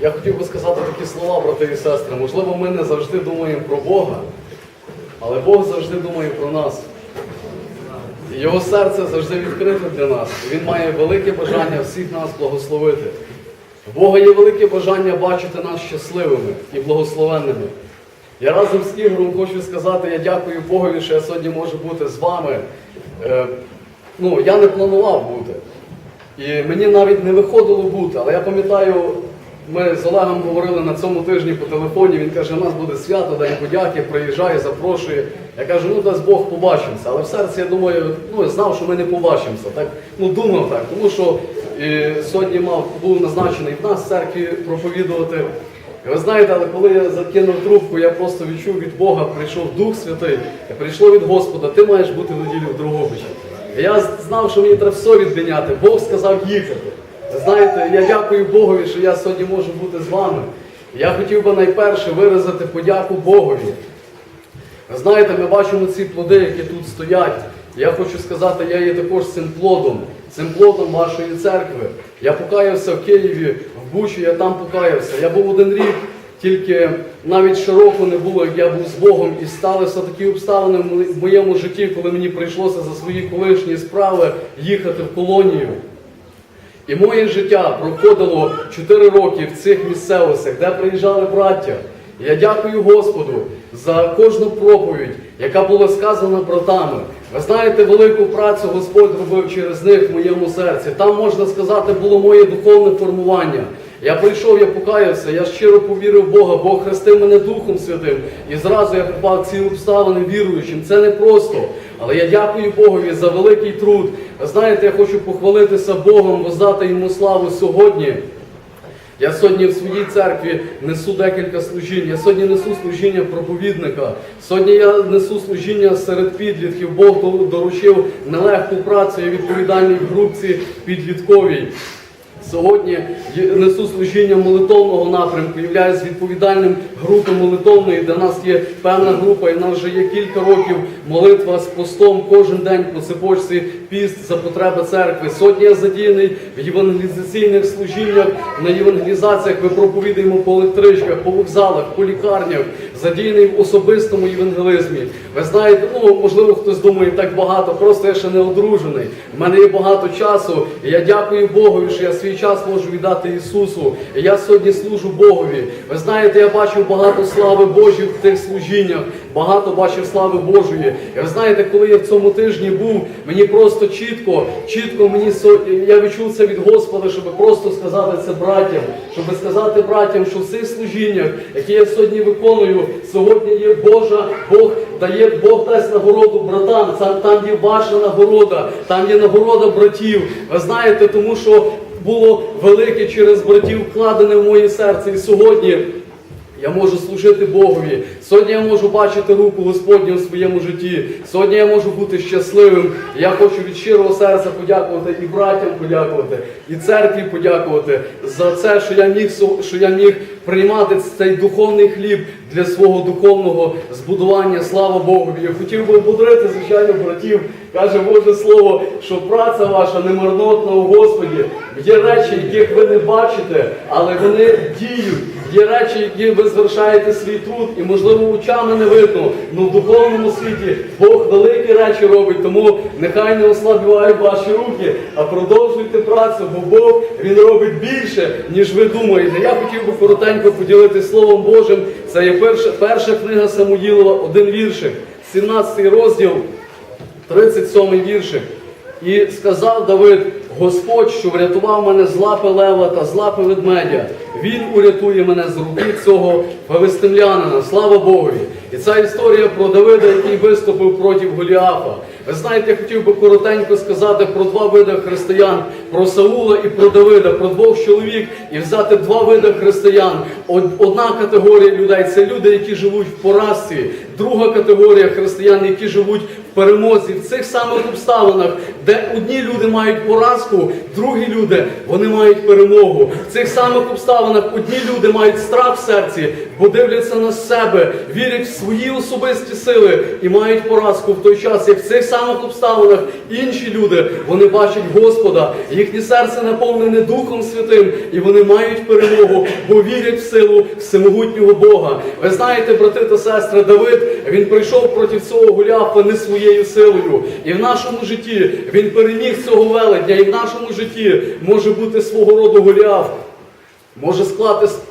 Я хотів би сказати такі слова, брати і сестри. Можливо, ми не завжди думаємо про Бога, але Бог завжди думає про нас. І Його серце завжди відкрите для нас. Він має велике бажання всіх нас благословити. У Бога є велике бажання бачити нас щасливими і благословенними. Я разом з Ігорем хочу сказати, я дякую Богові, що я сьогодні можу бути з вами. Е, ну, я не планував бути. І мені навіть не виходило бути, але я пам'ятаю, ми з Олегом говорили на цьому тижні по телефоні. Він каже, у нас буде свято, День подяки, приїжджає, запрошує. Я кажу, ну дасть Бог побачимося. Але в серці я думаю, ну я знав, що ми не побачимося. Так, ну думав так, тому що е, сьогодні мав був назначений в нас в церкві проповідувати. І ви знаєте, але коли я закинув трубку, я просто відчув від Бога, прийшов Дух Святий, прийшло від Господа, ти маєш бути в неділю в Другобичі. Я знав, що мені треба все відміняти. Бог сказав їхати. Знаєте, я дякую Богові, що я сьогодні можу бути з вами. Я хотів би найперше виразити подяку Богові. Знаєте, ми бачимо ці плоди, які тут стоять. Я хочу сказати, я є також цим плодом, цим плодом вашої церкви. Я покаявся в Києві, в Бучі, я там покаявся. Я був один рік, тільки навіть ще року не було, як я був з Богом, і сталися такі обставини в моєму житті, коли мені прийшлося за свої колишні справи їхати в колонію. І моє життя проходило 4 роки в цих місцевостях, де приїжджали браття. Я дякую Господу за кожну проповідь, яка була сказана братами. Ви знаєте, велику працю Господь робив через них в моєму серці. Там, можна сказати, було моє духовне формування. Я прийшов, я покаявся, я щиро повірив в Бога, Бог хрестив мене Духом Святим. І зразу я попав ці обставини віруючим. Це не просто. Але я дякую Богові за великий труд. Знаєте, я хочу похвалитися Богом, воздати йому славу сьогодні. Я сьогодні в своїй церкві несу декілька служінь. Я сьогодні несу служіння проповідника. Сьогодні я несу служіння серед підлітків. Бог доручив нелегку працю. Я відповідальний в групці підлітковій. Сьогодні несу служіння молитовного напрямку, являюсь відповідальним групи молитовної, де нас є певна група, і в нас вже є кілька років молитва з постом кожен день по цепочці піст за потреби церкви. Сьогодні я задіяний в євангелізаційних служіннях, на євангелізаціях ми проповідуємо по електричках, по вокзалах, по лікарнях, задіяний в особистому євангелизмі. Ви знаєте, ну можливо, хтось думає так багато, просто я ще не одружений. У мене є багато часу, і я дякую Богові, що я свій час можу віддати Ісусу. І я сьогодні служу Богові. Ви знаєте, я бачив багато слави Божої в тих служіннях, багато бачив слави Божої. І ви знаєте, коли я в цьому тижні був, мені просто чітко, чітко мені я відчув це від Господа, щоб просто сказати це братям, щоб сказати братям, що в цих служіннях, які я сьогодні виконую, сьогодні є Божа, Бог дає, Бог дасть нагороду братам. Там, там є ваша нагорода, там є нагорода братів. Ви знаєте, тому що було велике через братів вкладене в моє серце. І сьогодні я можу служити Богові. Сьогодні я можу бачити руку Господню у своєму житті. Сьогодні я можу бути щасливим. Я хочу від щирого серця подякувати і братям подякувати, і церкві подякувати за це, що я міг що я міг приймати цей духовний хліб для свого духовного збудування. Слава Богу. Я хотів би ободрити, звичайно, братів. Каже Боже Слово, що праця ваша не марнотна у Господі. Є речі, яких ви не бачите, але вони діють. Є речі, які ви звершаєте свій труд, і, можливо, очами не видно. але в духовному світі Бог великі речі робить, тому нехай не ослабівають ваші руки, а продовжуйте працю, бо Бог Він робить більше, ніж ви думаєте. Я хотів би коротенько поділитися Словом Божим. Це є перша, перша книга Самуїлова, один віршик, 17 розділ. 37 віршик. І сказав Давид, Господь, що врятував мене з лапи лева та з лапи ведмедя, він урятує мене з руки цього филистимлянина. Слава Богові! І ця історія про Давида, який виступив проти Голіафа. Ви знаєте, я хотів би коротенько сказати про два види християн: про Саула і про Давида, про двох чоловік, і взяти два види християн. Одна категорія людей це люди, які живуть в поразці. Друга категорія християн, які живуть в перемозі в цих самих обставинах, де одні люди мають поразку, другі люди вони мають перемогу. В цих самих обставинах одні люди мають страх в серці, бо дивляться на себе, вірять в свої особисті сили і мають поразку в той час, як в цих самих обставинах інші люди вони бачать Господа, їхнє серце наповнене Духом Святим, і вони мають перемогу, бо вірять в силу всемогутнього Бога. Ви знаєте, брати та сестри, Давид він прийшов проти цього Голіафа не своєю силою. І в нашому житті він переміг цього велетня, і в нашому житті може бути свого роду Голіаф. Може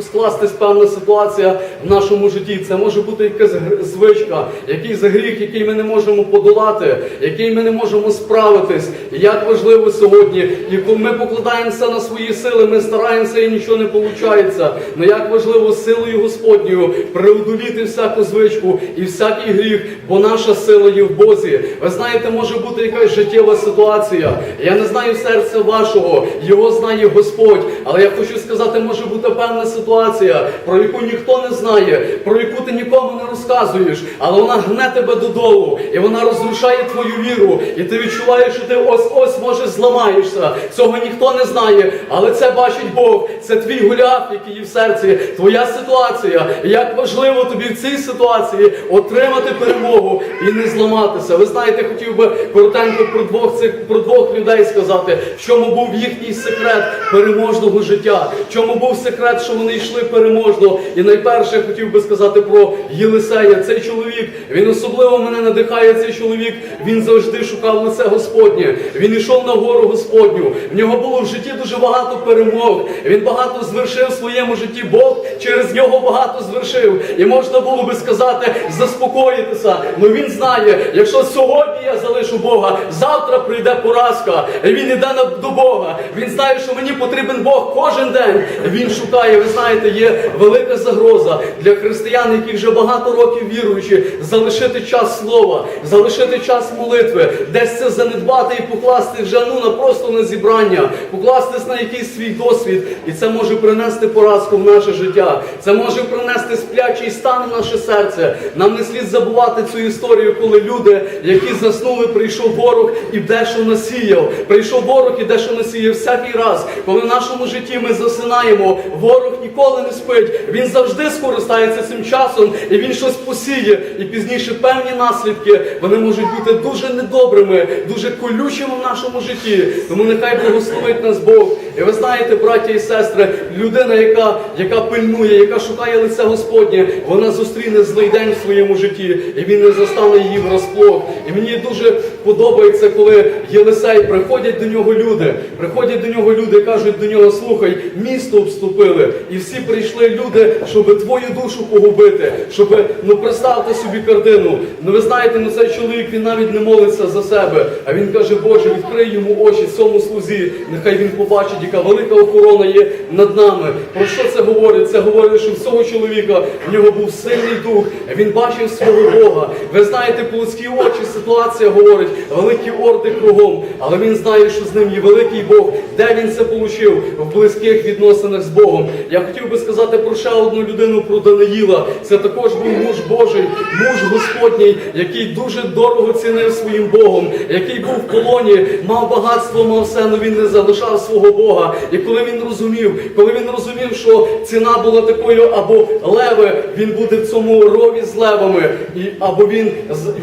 скластись, певна ситуація в нашому житті. Це може бути якась звичка, якийсь гріх, який ми не можемо подолати, який ми не можемо справитись. Як важливо сьогодні, і коли ми покладаємося на свої сили, ми стараємося і нічого не виходить. Але як важливо силою Господньою преодоліти всяку звичку і всякий гріх, бо наша сила є в Бозі. Ви знаєте, може бути якась життєва ситуація. Я не знаю серця вашого, його знає Господь. Але я хочу сказати, може бути певна ситуація, про яку ніхто не знає, про яку ти нікому не розказуєш, але вона гне тебе додолу, і вона розрушає твою віру, і ти відчуваєш, що ти ось-ось може зламаєшся. Цього ніхто не знає, але це бачить Бог. Це твій гуляв, який є в серці, твоя ситуація. Як важливо тобі в цій ситуації отримати перемогу і не зламатися. Ви знаєте, хотів би коротенько про двох цих про двох людей сказати, в чому був їхній секрет переможного життя, в чому був секрет, що вони йшли переможно. І найперше я хотів би сказати про Єлисея. Цей чоловік, він особливо мене надихає. Цей чоловік, він завжди шукав лице Господнє. Він йшов на гору Господню. В нього було в житті дуже багато перемог. Він багато звершив в своєму житті. Бог через нього багато звершив. І можна було би сказати, заспокоїтися. Ну він знає, якщо сьогодні я залишу Бога, завтра прийде поразка. Він іде до Бога. Він знає, що мені потрібен Бог кожен день. Він шукає. Ви знаєте, є велика загроза для християн, які вже багато років віруючи, залишити час слова, залишити час молитви, десь це занедбати і покласти вже ну на просто на зібрання, покластись на якийсь свій досвід, і це може принести поразку в наше життя. Це може принести сплячий стан в наше серце. Нам не слід забувати цю історію, коли люди, які заснули, прийшов ворог і дещо насіяв. Прийшов ворог і дещо насіяв всякий раз, коли в нашому житті ми засинаємо, ворог ніколи не спить. Він завжди скористається цим часом і він щось посіє. І пізніше певні наслідки вони можуть бути дуже недобрими, дуже колючими в нашому житті. Тому нехай благословить нас Бог. І ви знаєте, браття і сестри, людина, яка, яка пильнує, яка шукає лице Господнє, вона зустріне злий день в своєму житті, і він не застане її врасплох. І мені дуже подобається, коли Єлисей приходять до нього люди, приходять до нього люди кажуть до нього, слухай, місто обступили, і всі прийшли люди, щоб твою душу погубити, щоб ну представте собі картину. Ну ви знаєте, ну цей чоловік він навіть не молиться за себе, а він каже, Боже, відкрий йому очі цьому слузі, нехай він побачить, яка велика охорона є над нами. Про що це говорить? Це говорить, що в цього чоловіка в нього був сильний дух, він бачив свого Бога. Ви знаєте, по людській очі ситуація говорить, великі орди кругом, але він знає, що з ним є великий Бог. Де він це получив? В близьких відносинах з Богом. Я хотів би сказати про ще одну людину, про Даниїла. Це також був муж Божий, муж Господній, який дуже дорого цінив своїм Богом, який був в полоні, мав багатство, мав все, але він не залишав свого Бога. І коли він розумів, коли він розумів, що ціна була такою, або леви, він буде в цьому рові з левами, і або він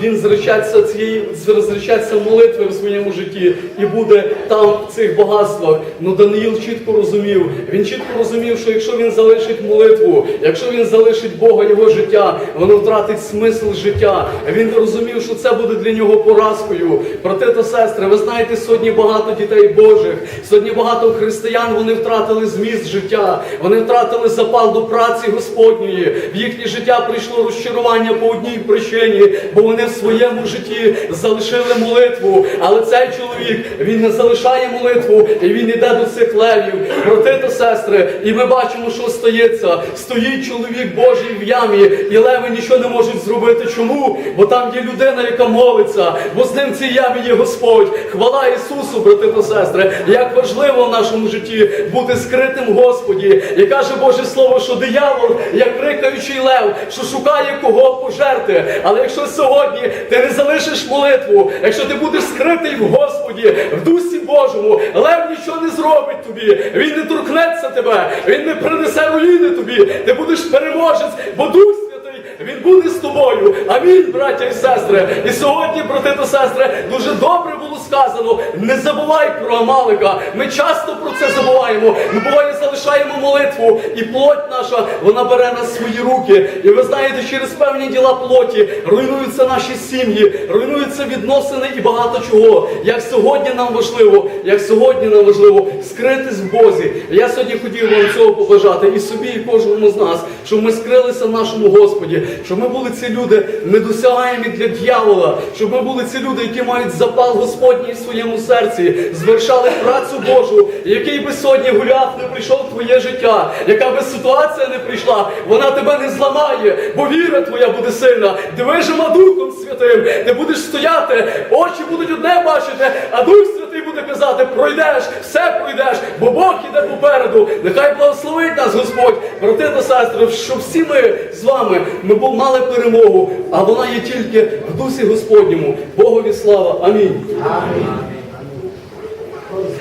він зречеться цієї зречеться молитви в своєму житті і буде там в цих багатствах. Ну Даниїл чітко розумів. Він чітко розумів, що якщо він залишить молитву, якщо він залишить Бога його життя, воно втратить смисл життя. Він розумів, що це буде для нього поразкою. Брати та сестри, ви знаєте, сьогодні багато дітей Божих, сьогодні багато християн вони втратили зміст життя, вони втратили запал до праці Господньої. В їхнє життя прийшло розчарування по одній причині, бо вони в своєму житті залишили молитву. Але цей чоловік він не залишає молитву і він йде до цих левів. Брати та сестри, і ми бачимо, що стається. Стоїть чоловік Божий в ямі, і леви нічого не можуть зробити. Чому? Бо там є людина, яка молиться, бо з ним в цій ямі є Господь. Хвала Ісусу, брати та сестри. Як важливо в нашому житті бути скритим Господі. І каже Боже Слово, що диявол, як крикаючий лев, що шукає кого пожерти. Але якщо сьогодні ти не залишиш молитву, якщо ти будеш скритий в Господі, Господі, в дусі Божому. Лев нічого не зробить тобі. Він не торкнеться тебе, він не принесе руїни тобі. Ти будеш переможець, бо Дух Святий, він буде з тобою. Амінь, браття і сестри. І сьогодні, брати та сестри, дуже добре було сказано. Не забувай про Амалика. Ми часто про це забуваємо. Ми буває залишаємо молитву, і плоть наша вона бере на свої руки. І ви знаєте, через певні діла плоті руйнуються наші сім'ї, руйнуються відносини і багато чого. Як сьогодні нам важливо, як сьогодні нам важливо скритись в Бозі. Я сьогодні хотів вам цього побажати і собі, і кожному з нас, щоб ми скрилися в нашому Господі, щоб ми були ці люди недосягаємі для дьявола, щоб ми були ці люди, які мають запал Господній в своєму серці, звершали працю Божу, який би сьогодні гуляв, не прийшов в твоє життя, яка би ситуація не прийшла, вона тебе не зламає, бо віра твоя буде сильна, движима Духом Святим, ти будеш стояти, очі будуть одне бачити, а Дух Святий буде казати, пройдеш, все пройдеш, бо Бог іде попереду. Нехай благословить нас Господь, брати та сестри, щоб всі ми з вами ми мали перемогу, а вона є тільки в дусі Господньому. Богові слава. Амінь.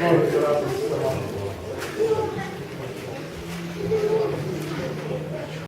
Вами